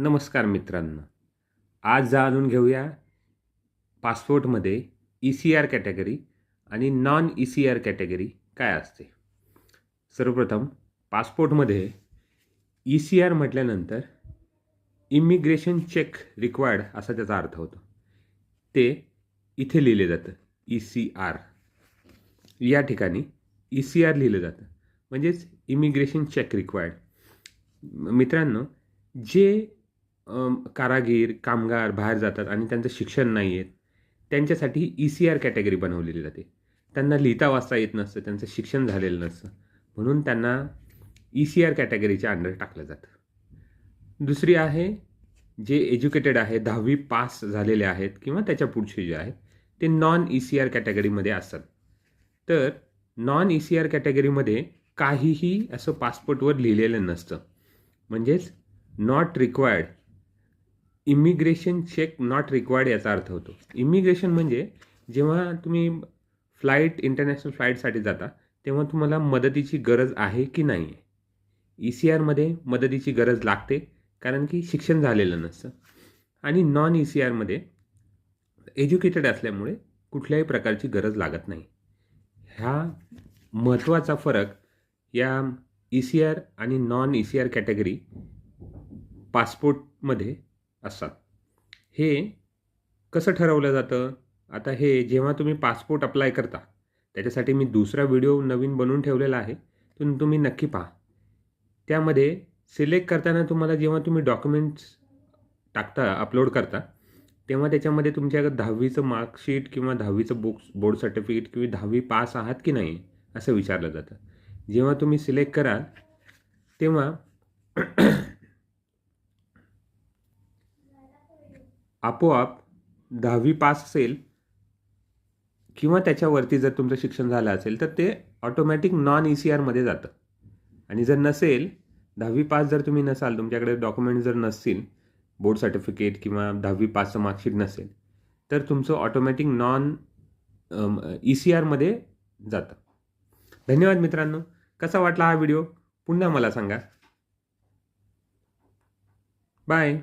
नमस्कार मित्रांनो. आज जाणून घेऊया पासपोर्टमध्ये ई सी आर कॅटेगरी आणि non E C R category काय असते. सर्वप्रथम पासपोर्टमध्ये ई सी आर म्हटल्यानंतर इमिग्रेशन चेक रिक्वायर्ड असा त्याचा अर्थ होतो. ते इथे लिहिले जातं ई सी आर या ठिकाणी ई सी आर लिहिलं जातं. म्हणजेच इमिग्रेशन चेक रिक्वायर्ड मित्रांनो जे कारागीर कामगार बाहेर जातात आणि त्यांचं शिक्षण नाही आहे त्यांच्यासाठी ई सी आर कॅटेगरी बनवलेली जाते. त्यांना लिहिता वाचता येत नसतं त्यांचं शिक्षण झालेलं नसतं. म्हणून त्यांना ई सी आर कॅटेगरीच्या अंडर टाकलं जातं. दुसरी आहे जे एज्युकेटेड आहे दहावी पास झालेले आहेत किंवा त्याच्या पुढचे जे आहेत ते नॉन ई सी आर कॅटेगरीमध्ये असतात. तर नॉन ई सी आर कॅटेगरीमध्ये काहीही असं पासपोर्टवर लिहिलेलं नसतं. म्हणजेच not required immigration check not required याचा अर्थ होतो. इमिग्रेशन म्हणजे जेव्हा तुम्ही फ्लाईट इंटरनॅशनल फ्लाईटसाठी जाता तेव्हा तुम्हाला मदतीची गरज आहे की नाही आहे ई सी आरमध्ये मदतीची गरज लागते कारण की शिक्षण झालेलं नसतं. आणि नॉन ई सी आरमध्ये एज्युकेटेड असल्यामुळे कुठल्याही प्रकारची गरज लागत नाही. ह्या महत्त्वाचा फरक या ई सी आर आणि non E C R category पासपोर्टमध्ये असा. हे कसं ठरवलं जातं? आता हे जेव्हा तुम्ही पासपोर्ट अप्लाय करता त्याच्यासाठी मी दुसरा व्हिडिओ नवीन बनवून ठेवलेला आहे तो तुम्ही नक्की पहा. त्यामध्ये सिलेक्ट करताना तुम्हाला जेव्हा तुम्ही डॉक्युमेंट्स टाकता अपलोड करता तेव्हा त्याच्यामध्ये तुमच्या दहावीचं मार्कशीट किंवा दहावीचं बुक्स बोर्ड सर्टिफिकेट किंवा दहावी पास आहात की नाही असं विचारलं जातं. जेव्हा तुम्ही सिलेक्ट कराल तेव्हा आपोआप दहावी पास असेल किंवा त्याच्यावरती जर तुमचं शिक्षण झालं असेल तर ते ऑटोमॅटिक नॉन ई सी आरमध्ये जातं. आणि जर नसेल दहावी पास जर तुम्ही नसाल तुमच्याकडे डॉक्युमेंट जर नसतील बोर्ड सर्टिफिकेट किंवा दहावी पासचं मार्कशीट नसेल तर तुमचं ऑटोमॅटिक नॉन ई सी आरमध्ये जातं. धन्यवाद मित्रांनो. कसा वाटला हा व्हिडिओ पुन्हा मला सांगा. बाय